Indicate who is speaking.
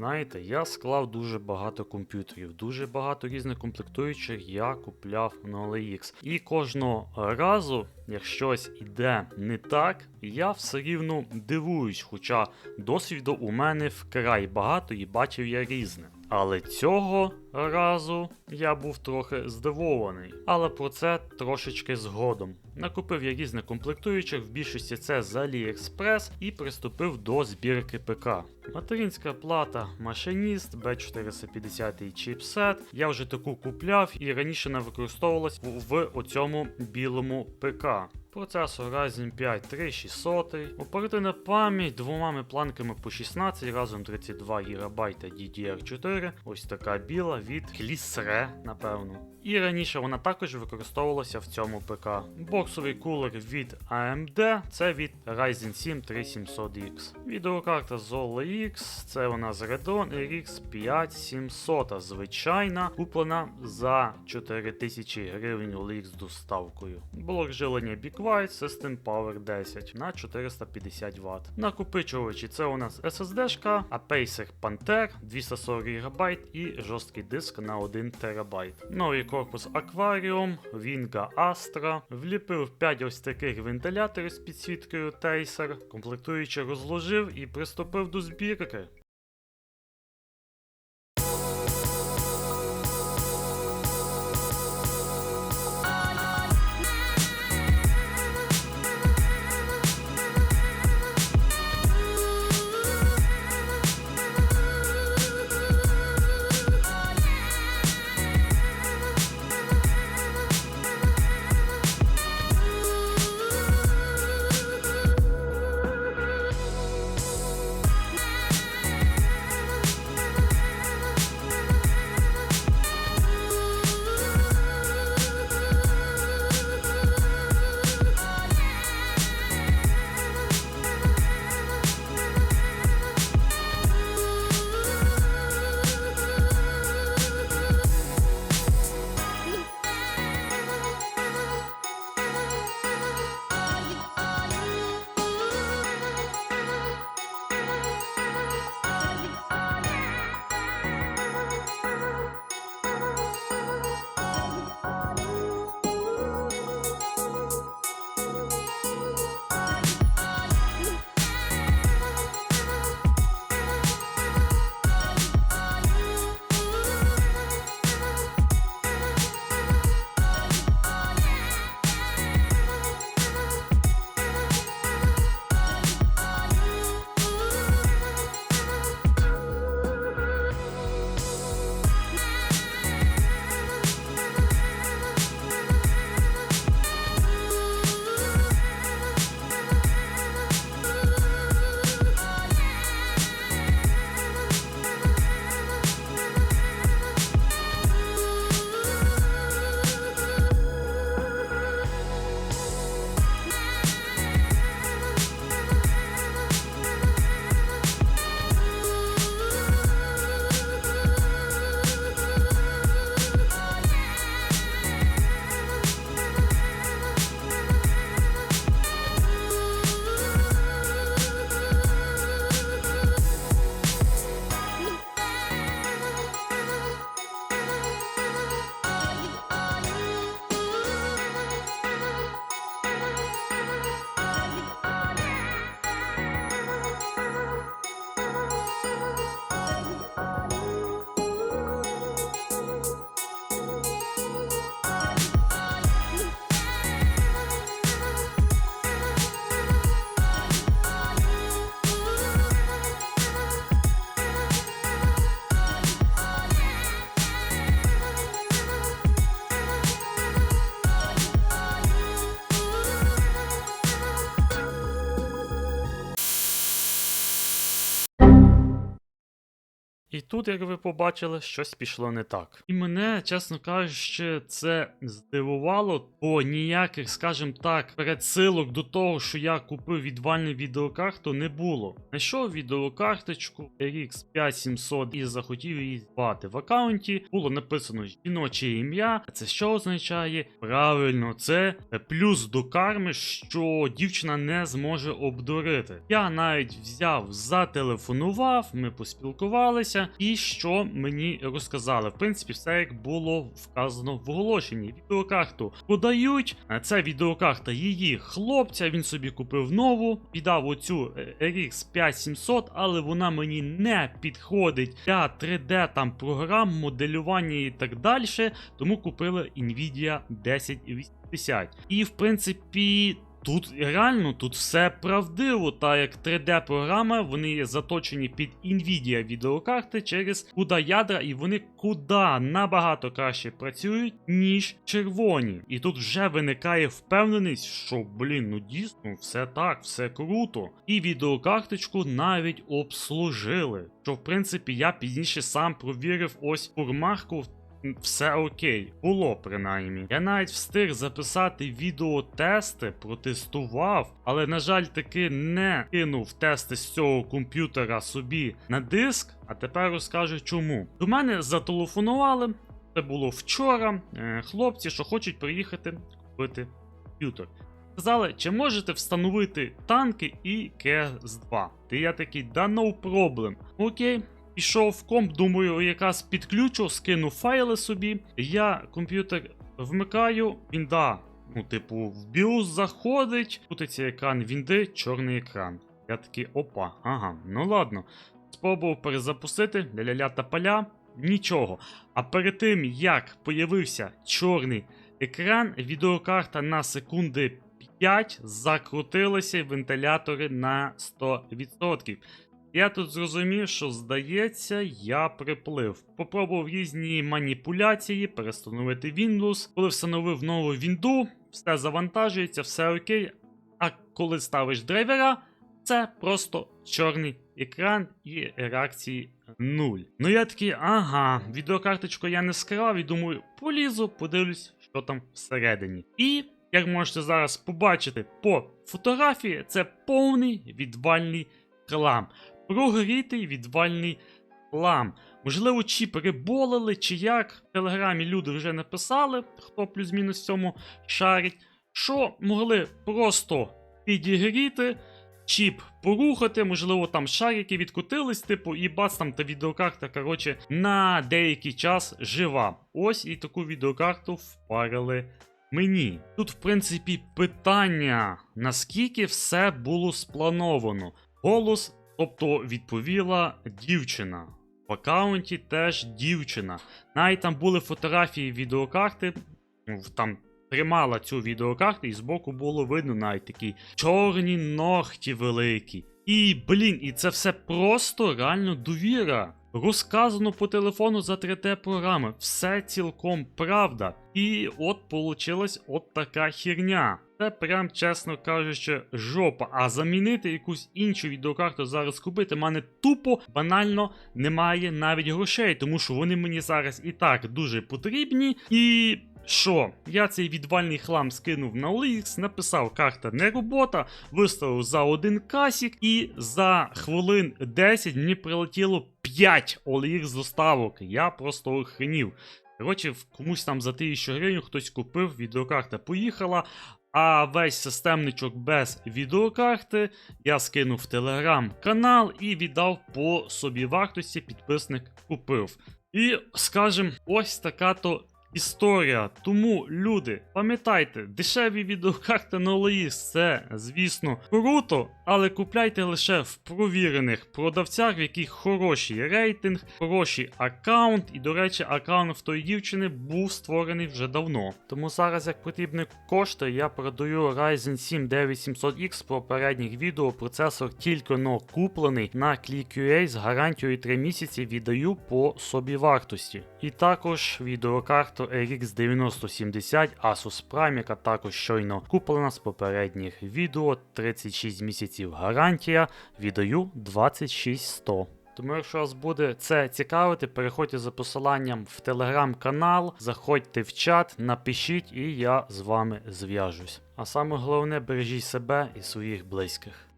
Speaker 1: знаєте, я склав дуже багато комп'ютерів, дуже багато різних комплектуючих я купляв на OLX. І кожного разу, як щось іде не так, я все рівно дивуюсь, хоча досвіду у мене вкрай багато і бачив я різне. Але цього разу я був трохи здивований. Але про це трошечки згодом. Накупив я різних комплектуючих, в більшості це з AliExpress і приступив до збірки ПК. Материнська плата Машиніст B450 чіпсет. Я вже таку купляв і раніше не використовувалась в, оцьому білому ПК. Процесор Ryzen 5 3600, оперативна пам'ять двома планками по 16, разом 32 ГБ DDR4, ось така біла від Клісре, напевно. І раніше вона також використовувалася в цьому ПК. Боксовий кулер від AMD, це від Ryzen 7 3700X. Відеокарта з OLX, це вона з Radeon RX 5700, звичайна, куплена за 4000 гривень OLX з доставкою. Блок живлення Big White System Power 10 на 450 Вт. Накопичувачі це у нас SSD-шка, а Pacer Panther 240 ГБ і жорсткий диск на 1 ТБ. Новий корпус акваріум, вінка Астра, вліпив 5 ось таких вентиляторів з підсвіткою Тейсер, комплектуючи розложив і приступив до збірки. Тут, як ви побачили, щось пішло не так. І мене, чесно кажучи, це здивувало, бо ніяких, скажімо так, передсилок до того, що я купив відвальну відеокарту, не було. Знайшов відеокарточку RX 5700 і захотів її збати. В аккаунті було написано жіноче ім'я. А це що означає? Правильно, це плюс до карми, що дівчина не зможе обдурити. Я навіть взяв, зателефонував, ми поспілкувалися, і що мені розказали. В принципі, все як було вказано в оголошенні. Відеокарту подають. Це відеокарта її хлопця. Він собі купив нову, віддав оцю е, RX 5700, але вона мені не підходить для 3D там програм, моделювання і так далі. Тому купили Nvidia 1080. І в принципі. Тут реально тут все правдиво, та як 3D-програма, вони є заточені під Nvidia відеокарти через CUDA ядра, і вони куди набагато краще працюють, ніж червоні. І тут вже виникає впевненість, що, блін, ну дійсно, все так, все круто. І відеокарточку навіть обслужили. Що, в принципі, я пізніше сам провірив ось фурмарку все окей, було принаймні. Я навіть встиг записати відеотести, протестував, але, на жаль, таки не кинув тести з цього комп'ютера собі на диск, а тепер розкажу чому. До мене зателефонували, це було вчора. е, Хлопці, що хочуть приїхати купити комп'ютер. Сказали, чи можете встановити танки і КС-2. Ти я такий, да no problem. Окей, Пішов в комп, думаю, якраз підключу, скину файли собі. Я комп'ютер вмикаю, він да. Ну, типу, в BIOS заходить, крутиться екран вінди, чорний екран. Я такий, опа, ага, ну ладно. Спробував перезапустити, ля-ля-ля та поля, нічого. А перед тим, як появився чорний екран, відеокарта на секунди 5 закрутилася вентилятори на 100%. Я тут зрозумів, що здається, я приплив. Попробував різні маніпуляції, перестановити Windows. Коли встановив нову Вінду, все завантажується, все окей. А коли ставиш драйвера, це просто чорний екран і реакції нуль. Ну я такий, ага, відеокарточку я не скрав і думаю, полізу, подивлюсь, що там всередині. І. Як можете зараз побачити по фотографії, це повний відвальний хлам прогрітий відвальний лам. Можливо, чи переболили, чи як. В телеграмі люди вже написали, хто плюс-мінус цьому шарить, що могли просто підігріти, чіп порухати, можливо, там шарики відкотились, типу, і бац там та відеокарта, коротше, на деякий час жива. Ось і таку відеокарту впарили. Мені тут, в принципі, питання, наскільки все було сплановано. Голос Тобто відповіла дівчина. В аккаунті теж дівчина. Навіть там були фотографії відеокарти, ну, там тримала цю відеокарту, і збоку було видно навіть такі чорні ногті великі. І, блін, і це все просто реально довіра. Розказано по телефону за 3D-програми. Все цілком правда. І от получилась от така херня. Це прям, чесно кажучи, жопа. А замінити якусь іншу відеокарту зараз купити, мене тупо банально немає навіть грошей, тому що вони мені зараз і так дуже потрібні. І що? Я цей відвальний хлам скинув на OLX, написав карта не робота, виставив за один касік, і за хвилин 10 мені прилетіло 5 OLX доставок. Я просто охренів. Коротше, комусь там за 1000 гривень хтось купив, відеокарта поїхала. А весь системничок без відеокарти я скинув в телеграм-канал і віддав по собі вартості, підписник купив. І скажем, ось така то історія. Тому, люди, пам'ятайте, дешеві відеокарти на OLX це, звісно, круто, але купляйте лише в провірених продавцях, в яких хороший рейтинг, хороший аккаунт. І, до речі, аккаунт в тої дівчини був створений вже давно. Тому зараз, як потрібні кошти, я продаю Ryzen 7 9700X попередніх відео. Процесор тільки но куплений на ClickUA з гарантією 3 місяці віддаю по собі вартості. І також RX 9070 Asus Prime, яка також щойно куплена з попередніх відео 36 місяців гарантія. Віддаю 26100. Тому, якщо вас буде це цікавити, переходьте за посиланням в телеграм-канал, заходьте в чат, напишіть, і я з вами зв'яжусь. А саме головне, бережіть себе і своїх близьких.